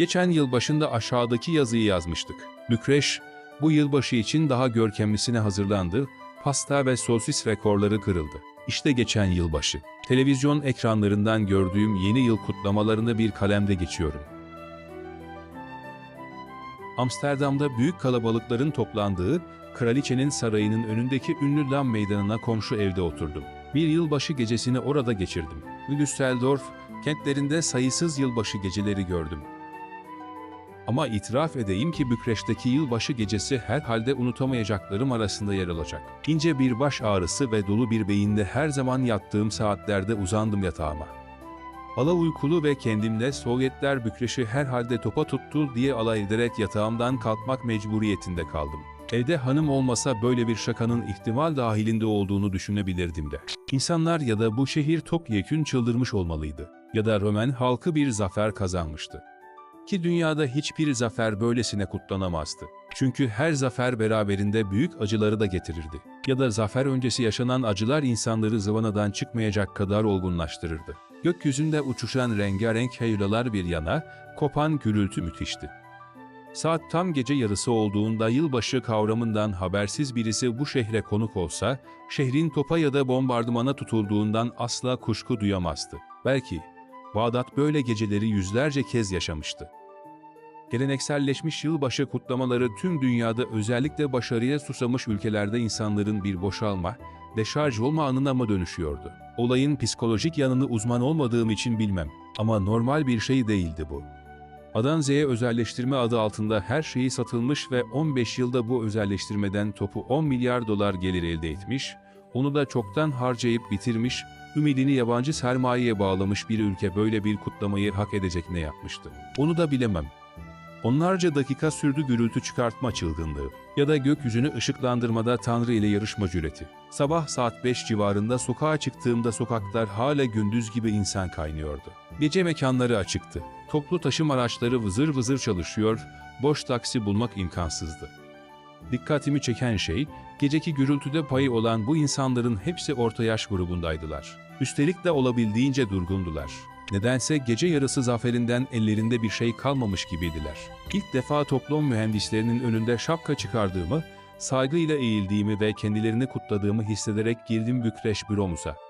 Geçen yıl başında aşağıdaki yazıyı yazmıştık. Bükreş, bu yılbaşı için daha görkemlisine hazırlandı, pasta ve sosis rekorları kırıldı. İşte geçen yılbaşı. Televizyon ekranlarından gördüğüm yeni yıl kutlamalarını bir kalemde geçiyorum. Amsterdam'da büyük kalabalıkların toplandığı Kraliçenin sarayının önündeki ünlü Dam Meydanı'na komşu evde oturdum. Bir yılbaşı gecesini orada geçirdim. Düsseldorf kentlerinde sayısız yılbaşı geceleri gördüm. Ama itiraf edeyim ki Bükreş'teki yılbaşı gecesi herhalde unutamayacaklarım arasında yer alacak. İnce bir baş ağrısı ve dolu bir beyinde her zaman yattığım saatlerde uzandım yatağıma. Ala uykulu ve kendimle Sovyetler Bükreş'i herhalde topa tuttu diye alay ederek yatağımdan kalkmak mecburiyetinde kaldım. Evde hanım olmasa böyle bir şakanın ihtimal dahilinde olduğunu düşünebilirdim de. İnsanlar ya da bu şehir topyekün çıldırmış olmalıydı. Ya da Romen halkı bir zafer kazanmıştı. Ki dünyada hiçbir zafer böylesine kutlanamazdı. Çünkü her zafer beraberinde büyük acıları da getirirdi. Ya da zafer öncesi yaşanan acılar insanları zıvanadan çıkmayacak kadar olgunlaştırırdı. Gökyüzünde uçuşan rengarenk hayralar bir yana, kopan gürültü müthişti. Saat tam gece yarısı olduğunda yılbaşı kavramından habersiz birisi bu şehre konuk olsa, şehrin topa ya da bombardımana tutulduğundan asla kuşku duyamazdı. Belki Bağdat böyle geceleri yüzlerce kez yaşamıştı. Gelenekselleşmiş yılbaşı kutlamaları tüm dünyada özellikle başarıya susamış ülkelerde insanların bir boşalma, deşarj olma anına mı dönüşüyordu? Olayın psikolojik yanını uzman olmadığım için bilmem ama normal bir şey değildi bu. Adan Z'ye özelleştirme adı altında her şeyi satılmış ve 15 yılda bu özelleştirmeden topu 10 milyar dolar gelir elde etmiş, onu da çoktan harcayıp bitirmiş, ümidini yabancı sermayeye bağlamış bir ülke böyle bir kutlamayı hak edecek ne yapmıştı? Onu da bilemem. Onlarca dakika sürdü gürültü çıkartma çılgınlığı ya da gökyüzünü ışıklandırmada Tanrı ile yarışma cüreti. Sabah saat 5 civarında sokağa çıktığımda sokaklar hala gündüz gibi insan kaynıyordu. Gece mekanları açıktı. Toplu taşım araçları vızır vızır çalışıyor, boş taksi bulmak imkansızdı. Dikkatimi çeken şey, geceki gürültüde payı olan bu insanların hepsi orta yaş grubundaydılar. Üstelik de olabildiğince durgundular. Nedense gece yarısı zaferinden ellerinde bir şey kalmamış gibiydiler. İlk defa toplum mühendislerinin önünde şapka çıkardığımı, saygıyla eğildiğimi ve kendilerini kutladığımı hissederek girdim Bükreş büromuza.